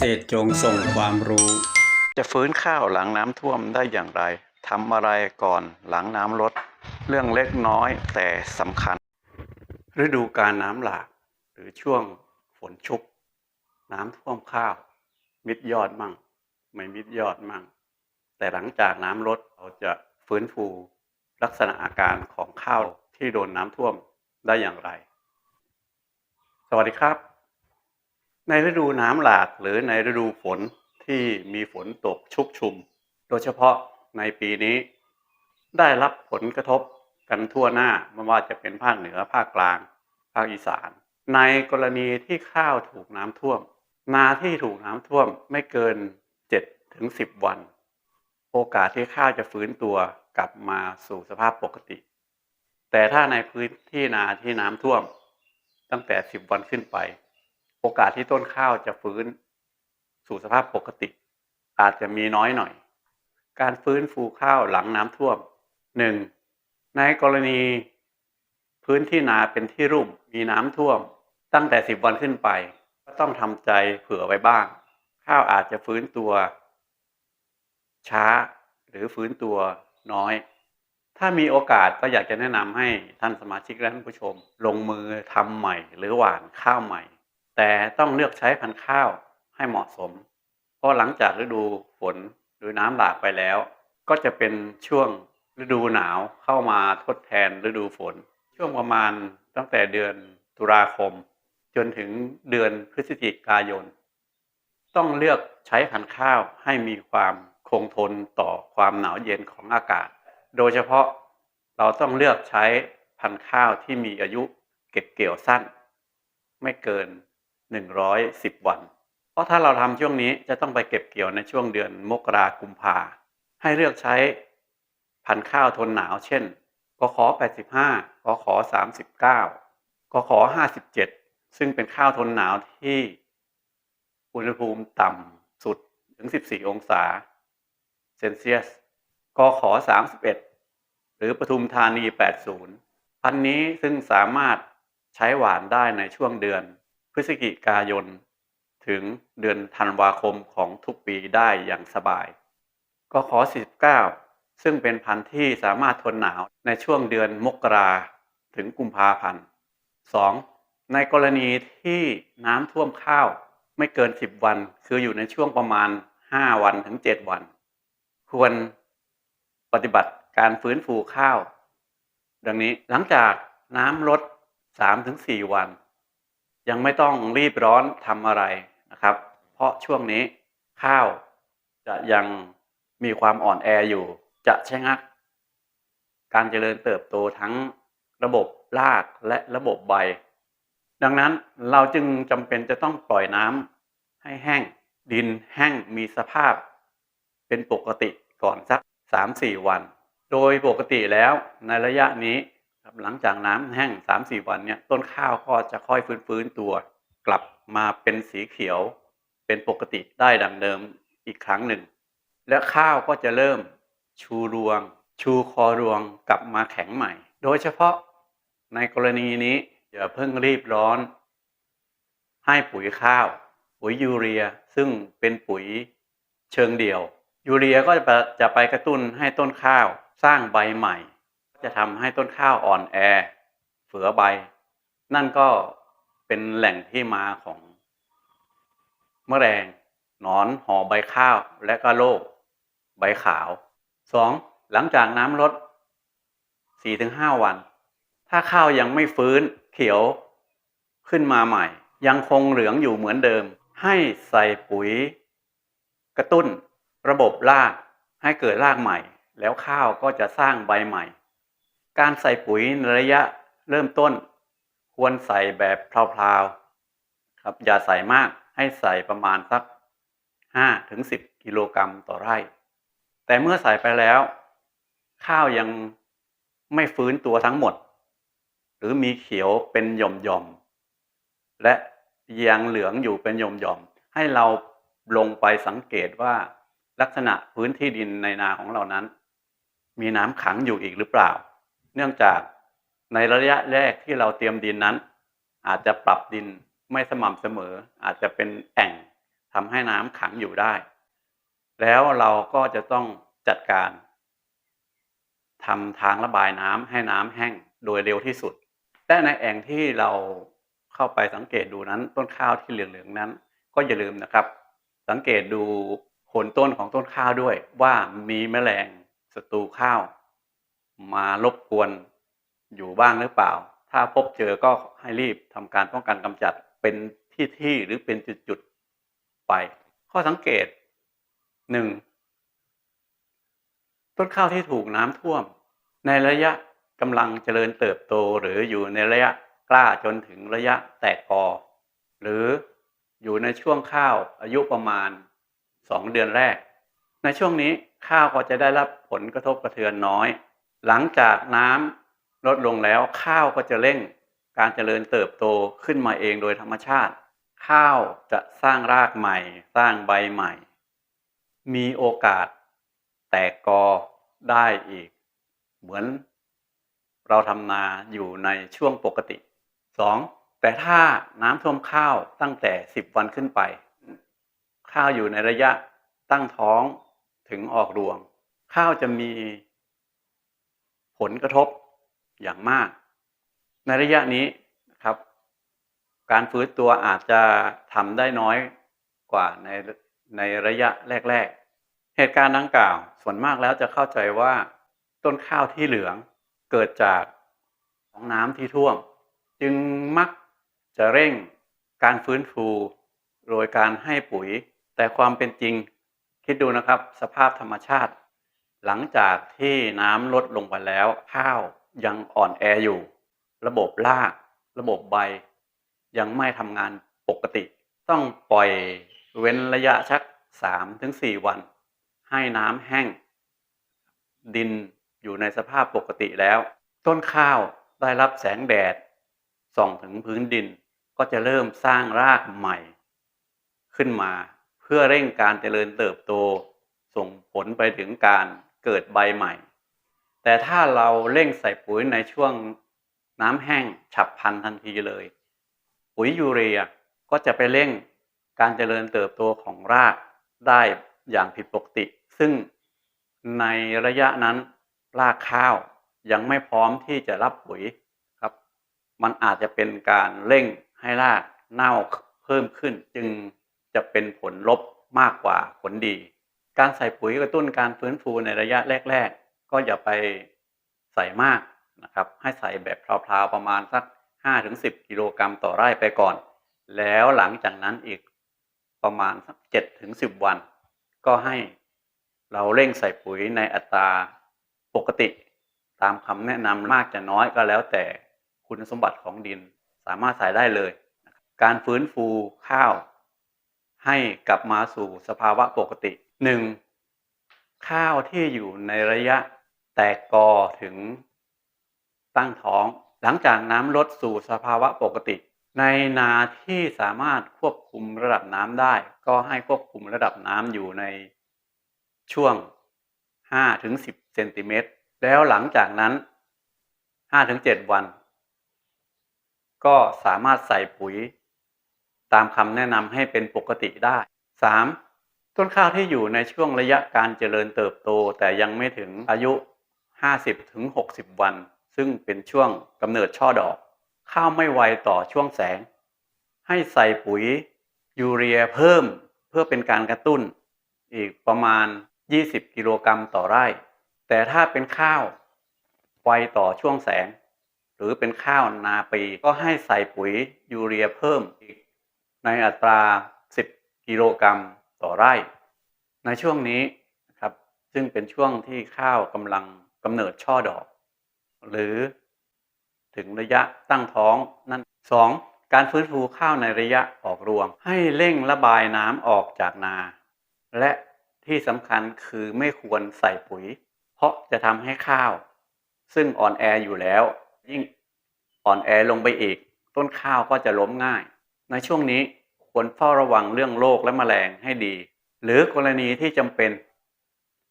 ษตรจงส่งความรู้ จะฟื้นข้าวหลังน้ำท่วมได้อย่างไรทำอะไรก่อนหลังน้ำลด เรื่องเล็กน้อยแต่สำคัญ ฤดูการน้ำหลาก หรือช่วงฝนชุก น้ำท่วมข้าว มิดยอดมั่ง ไม่มิดยอดมั่ง แต่หลังจากน้ำลดเราจะฟื้นฟูลักษณะอาการของข้าวที่โดนน้ำท่วมได้อย่างไร สวัสดีครับ ในฤดูน้ำหลากหรือในฤดูฝนที่มีฝนตกชุกชุม โดยเฉพาะในปีนี้ ได้รับผลกระทบกันทั่วหน้าไม่ว่าจะเป็นภาคเหนือภาคกลาง ภาคอีสาน ในกรณีที่ข้าวถูกน้ำท่วม นาที่ถูกน้ำท่วมไม่เกิน7ถึง10 วัน โอกาสที่ข้าวจะฟื้นตัวกลับมาสู่สภาพปกติ แต่ถ้าในพื้นที่นาที่น้ำท่วมตั้งแต่ 10 วันขึ้นไป โอกาสที่ต้นข้าวจะฟื้นสู่สภาพปกติ อาจจะมีน้อยหน่อย การฟื้นฟูข้าวหลังน้ำท่วม 1. ในกรณีพื้นที่นาเป็นที่รุ่มมีน้ำท่วม ตั้งแต่10วันขึ้นไป ก็ต้องทำใจเผื่อไว้บ้าง ข้าวอาจจะฟื้นตัว ช้าหรือฟื้นตัวน้อย ถ้ามีโอกาสก็อยากจะแนะนำให้ท่านสมาชิกและท่านผู้ชม ลงมือทำใหม่ หรือหว่านข้าวใหม่ แต่ต้องเลือกใช้พันธุ์ข้าวให้เหมาะสม เพราะหลังจากฤดูฝนหรือน้ำหลากไปแล้ว ก็จะเป็นช่วงฤดูหนาวเข้ามาทดแทนฤดูฝน ช่วงประมาณตั้งแต่เดือนตุลาคม จนถึงเดือนพฤศจิกายน ต้องเลือกใช้พันธุ์ข้าวให้มีความคงทนต่อความหนาวเย็นของอากาศ โดยเฉพาะเราต้องเลือกใช้พันธุ์ข้าวที่มีอายุเก็บเกี่ยวสั้น ไม่เกิน 110 วัน เพราะถ้าเราทำช่วงนี้จะต้องไปเก็บเกี่ยวในช่วงเดือนมกรากุมภาให้เลือกใช้พันธุ์ข้าวทนหนาว เช่นกขอ85กขอ39กขอ57 ซึ่งเป็นข้าวทนหนาวที่อุณหภูมิต่ำสุดถึง 14 องศาเซนเซียสกขอ31 หรือปทุมธานี 80 พันนี้ซึ่งสามารถใช้หวานได้ในช่วงเดือน พฤศจิกายน ถึงเดือนธันวาคมของทุกปีได้อย่างสบาย ก็ขอ 49 ซึ่งเป็นพันธุ์ที่สามารถทนหนาวในช่วงเดือนมกราถึงกุมภาพันธ์ 2. ในกรณีที่น้ำท่วมข้าวไม่เกิน 10 วัน คืออยู่ในช่วงประมาณ 5 วันถึง 7 วัน ควรปฏิบัติการฟื้นฟูข้าว ดังนี้หลังจากน้ำลด 3-4 วัน ยังไม่ต้องรีบร้อนทำอะไรนะครับ เพราะช่วงนี้ข้าวจะยังมีความอ่อนแออยู่ จะชะงัก การเจริญเติบโตทั้งระบบรากและระบบใบ ดังนั้นเราจึงจำเป็นจะต้องปล่อยน้ำให้แห้ง ดินแห้งมีสภาพ เป็นปกติก่อนสัก 3-4 วัน โดยปกติแล้วในระยะนี้ ครับหลังจากน้ำแห้ง3-4วันเนี่ยต้นข้าวก็จะค่อยฟื้นฟื้นตัว กลับมาเป็นสีเขียว เป็นปกติได้ดังเดิมอีกครั้งหนึ่ง และข้าวก็จะเริ่มชูรวง ชูคอรวงกลับมาแข็งใหม่ โดยเฉพาะในกรณีนี้อย่าเพิ่งรีบร้อน ให้ปุ๋ยข้าว ปุ๋ยยูเรียซึ่งเป็นปุ๋ยเชิงเดี่ยว ยูเรียก็จะไปกระตุ้นให้ต้นข้าวสร้างใบใหม่ จะทำให้ต้นข้าวอ่อนแอเฟือใบ นั่นก็เป็นแหล่งที่มาของแมลงหนอนห่อใบข้าวและก็โรคใบขาว 2. หลังจากน้ำลด 4-5 วัน ถ้าข้าวยังไม่ฟื้นเขียวขึ้นมาใหม่ ยังคงเหลืองอยู่เหมือนเดิม ให้ใส่ปุ๋ย กระตุ้นระบบรากให้เกิดรากใหม่ แล้วข้าวก็จะสร้างใบใหม่ การใส่ปุ๋ยในระยะเริ่มต้น ควรใส่แบบพลาวๆครับอย่าใส่มากให้ใส่ประมาณสัก5ถึง10 กิโลกรัมต่อไร่ แต่เมื่อใส่ไปแล้ว ข้าวยังไม่ฟื้นตัวทั้งหมด หรือมีเขียวเป็นหย่อมๆและยังเหลืองอยู่เป็นหย่อมๆให้เราลงไปสังเกตว่าลักษณะพื้นที่ดินในนาของเรานั้น มีน้ำขังอยู่อีกหรือเปล่า เนื่องจากในระยะแรกที่เราเตรียมดินนั้น อาจจะปรับดินไม่สม่ำเสมอ อาจจะเป็นแอ่งทำให้น้ำขังอยู่ได้ แล้วเราก็จะต้องจัดการทำทางระบายน้ำให้น้ำแห้งโดยเร็วที่สุด แต่ในแอ่งที่เราเข้าไปสังเกตดูนั้นต้นข้าวที่เหลืองๆนั้น ก็อย่าลืมนะครับ สังเกตดูโคนต้นของต้นข้าวด้วยว่ามีแมลงศัตรูข้าว มารบกวนอยู่บ้างหรือเปล่า ถ้าพบเจอก็ให้รีบทำการป้องกันกำจัดเป็นที่ๆหรือเป็นจุดๆไป ข้อสังเกตหนึ่งต้นข้าวที่ถูกน้ำท่วม ในระยะกำลังเจริญเติบโตหรืออยู่ในระยะกล้าจนถึงระยะแตกกอ หรืออยู่ในช่วงข้าวอายุประมาณสองเดือนแรก ในช่วงนี้ข้าวก็จะได้รับผลกระทบกระเทือนน้อย หลังจากน้ำลดลงแล้วข้าวก็จะเร่งการเจริญเติบโตขึ้นมาเองโดยธรรมชาติ ข้าวจะสร้างรากใหม่ สร้างใบใหม่ มีโอกาสแตกกอได้อีก เหมือนเราทำนาอยู่ในช่วงปกติ 2. แต่ถ้าน้ำท่วมข้าวตั้งแต่ 10 วันขึ้นไป ข้าวอยู่ในระยะตั้งท้องถึงออกรวง ข้าวจะมี ผลกระทบอย่างมาก ในระยะนี้นะครับ การฟื้นตัวอาจจะทำได้น้อยกว่าในในระยะแรก ๆ เหตุการณ์ดังกล่าว ส่วนมากแล้วจะเข้าใจว่าต้นข้าวที่เหลืองเกิดจากของน้ำที่ท่วม จึงมักจะเร่งการฟื้นฟูโดยการให้ปุ๋ย แต่ความเป็นจริง คิดดูนะครับ สภาพธรรมชาติ หลังจากที่น้ำลดลงไปแล้ว ข้าวยังอ่อนแออยู่ ระบบราก ระบบใบ ยังไม่ทำงานปกติ ต้องปล่อยเว้นระยะชัก 3-4 วัน ให้น้ำแห้ง ดินอยู่ในสภาพปกติแล้ว ต้นข้าวได้รับแสงแดดส่องถึงพื้นดินก็จะเริ่มสร้างรากใหม่ ขึ้นมาเพื่อเร่งการเจริญเติบโต ส่งผลไปถึงการ เกิดใบใหม่ แต่ถ้าเราเร่งใส่ปุ๋ยในช่วงน้ำแห้งฉับพลันทันทีเลย ปุ๋ยยูเรียก็จะไปเร่งการเจริญเติบโตของรากได้อย่างผิดปกติ ซึ่งในระยะนั้นรากข้าวยังไม่พร้อมที่จะรับปุ๋ยครับ มันอาจจะเป็นการเร่งให้รากเน่าเพิ่มขึ้น จึงจะเป็นผลลบมากกว่าผลดี การใส่ปุ๋ยกระตุ้นการฟื้นฟูในระยะแรก ๆ ก็อย่าไปใส่มากนะครับ ให้ใส่แบบพราวๆประมาณสัก 5-10 กิโลกรัมต่อไร่ไปก่อน แล้วหลังจากนั้นอีกประมาณสัก 7-10 วัน ก็ให้เราเร่งใส่ปุ๋ยในอัตราปกติ ตามคำแนะนำมากจะน้อยก็แล้วแต่คุณสมบัติของดินสามารถใส่ได้เลย การฟื้นฟูข้าว ให้กลับมาสู่สภาวะปกติ 1. ข้าวที่อยู่ในระยะแตกกอถึงตั้งท้อง หลังจากน้ำลดสู่สภาวะปกติ ในนาที่สามารถควบคุมระดับน้ำได้ ก็ให้ควบคุมระดับน้ำอยู่ในช่วง 5-10เซนติเมตรแล้วหลังจากนั้น 5-7 วัน ก็สามารถใส่ปุ๋ย ตามคำแนะนำให้เป็นปกติได้ 3. ต้นข้าวที่อยู่ในช่วงระยะการเจริญเติบโต แต่ยังไม่ถึงอายุ 50-60วัน ซึ่งเป็นช่วงกำเนิดช่อดอก ข้าวไม่ไวต่อช่วงแสง ให้ใส่ปุ๋ยยูเรียเพิ่มเพื่อเป็นการกระตุ้น อีกประมาณ 20 กิโลกรัมต่อไร่ แต่ถ้าเป็นข้าวไวต่อช่วงแสง หรือเป็นข้าวนาปีก็ให้ใส่ปุ๋ยยูเรียเพิ่มอีกในอัตรา 10 กิโลกรัม ต่อไร่ ในช่วงนี้นะครับซึ่งเป็นช่วงที่ข้าวกำลังกำเนิดช่อดอก หรือถึงระยะตั้งท้องนั่น 2. การฟื้นฟูข้าวในระยะออกรวง ให้เร่งระบายน้ำออกจากนา และที่สำคัญคือไม่ควรใส่ปุ๋ย เพราะจะทำให้ข้าว ซึ่งอ่อนแออยู่แล้ว ยิ่งอ่อนแอลงไปอีก ต้นข้าวก็จะล้มง่าย ในช่วงนี้ ควรเฝ้าระวังเรื่องโรคและแมลงให้ดี หรือกรณีที่จำเป็น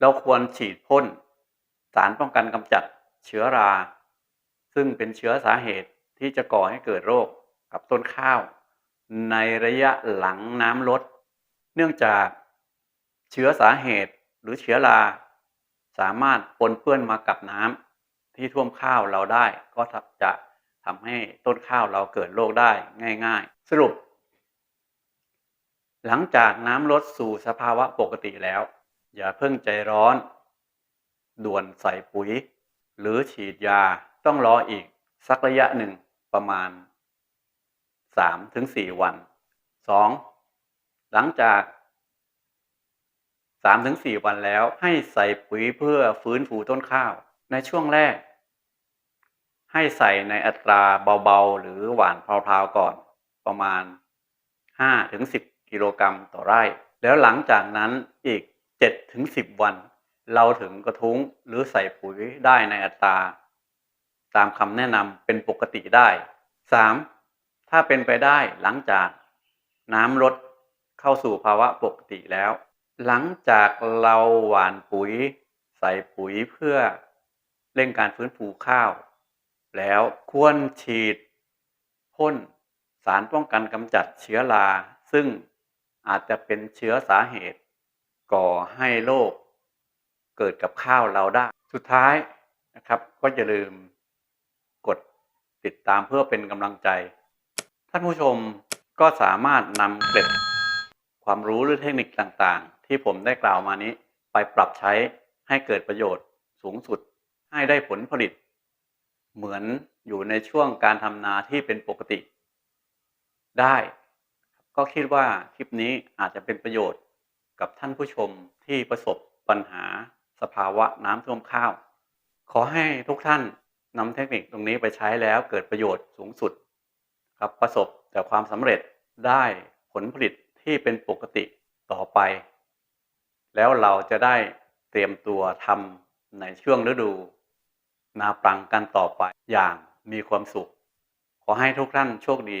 เราควรฉีดพ่นสารป้องกันกำจัดเชื้อรา ซึ่งเป็นเชื้อสาเหตุที่จะก่อให้เกิดโรคกับต้นข้าว ในระยะหลังน้ำลด เนื่องจากเชื้อสาเหตุหรือเชื้อรา สามารถปนเปื้อนมากับน้ำที่ท่วมข้าวเราได้ก็จะทำให้ต้นข้าวเราเกิดโรคได้ง่าย ๆ สรุป หลังจากน้ำลดสู่สภาวะปกติแล้ว อย่าเพิ่งใจร้อน ด่วนใส่ปุ๋ย หรือฉีดยาต้องรออีกสักระยะหนึ่งประมาณ 3-4 วัน 2. หลังจาก3-4 วันแล้วให้ใส่ปุ๋ยเพื่อฟื้นฟูต้นข้าว ในช่วงแรก ให้ใส่ในอัตราเบาๆ หรือหวานพราวๆก่อนประมาณ 5-10 กิโลกรัมต่อไร่ แล้วหลังจากนั้นอีก 7-10 วัน เราถึงกระทุ้งหรือใส่ปุ๋ยได้ในอัตรา ตามคำแนะนำเป็นปกติได้ 3. ถ้าเป็นไปได้หลังจากน้ำลดเข้าสู่ภาวะปกติแล้ว หลังจากเราหว่านปุ๋ย ใส่ปุ๋ยเพื่อเร่งการฟื้นฟูข้าว แล้วควรฉีดพ่นสารป้องกันกำจัดเชื้อรา ซึ่ง อาจจะเป็นเชื้อสาเหตุ ก่อให้โรคเกิดกับข้าวเราได้ สุดท้ายนะครับก็อย่าลืมกดติดตามเพื่อเป็นกำลังใจ ท่านผู้ชมก็สามารถนำเกร็ดความรู้หรือเทคนิคต่างๆ ที่ผมได้กล่าวมานี้ไปปรับใช้ให้เกิดประโยชน์สูงสุดให้ได้ผลผลิต เหมือนอยู่ในช่วงการทำนาที่เป็นปกติ ได้ ก็คิดว่าคลิปนี้อาจจะเป็นประโยชน์กับท่านผู้ชมที่ประสบปัญหาสภาวะน้ำท่วมข้าว ขอให้ทุกท่านนำเทคนิคตรงนี้ไปใช้แล้วเกิดประโยชน์สูงสุดครับประสบแต่ความสำเร็จได้ผลผลิตที่เป็นปกติต่อไป แล้วเราจะได้เตรียมตัวทำในช่วงฤดู นาปรังกันต่อไปอย่างมีความสุข ขอให้ทุกท่านโชคดี